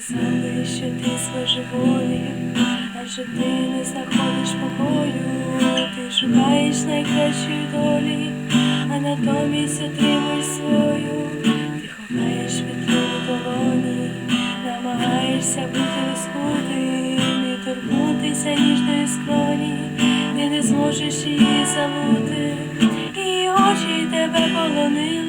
Сказали, що ти свежеволі, адже ти не знаходиш покою, ти шукаєш найкращої долі, а натомість отримуєш свою, ти ховаєш в долоні, намагаєшся бути розкутим і торкнутися ніжної скроні, ти не зможеш її забути, і очі тебе полонили,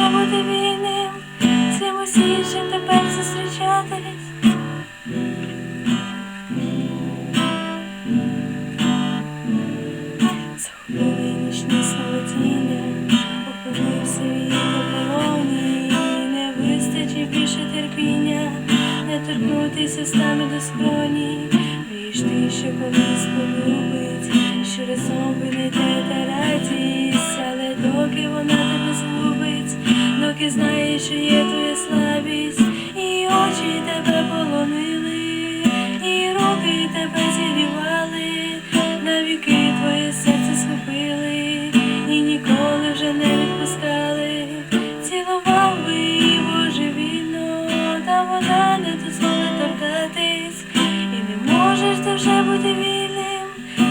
вже вільним, з кимось іншим тепер зустрічатись. Захопили нічні сновидіння, опинився в її полоні, не вистачить більше терпіння, не торкнутися стами до скроні, Віж ти, що колись полюбить, що разом роки знаєш, є твоя слабість, і очі тебе полонили, і руки тебе зігрівали, навіки твоє серце схопили, і ніколи вже не відпускали, цілував би її божевільно, та вона не дозволить торкатись, і не можеш ти вже бути вільним,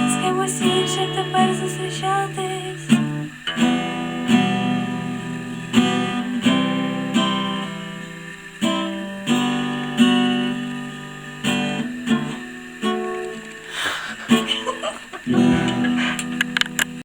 з кимось іншим тепер зустрічатись. Yeah.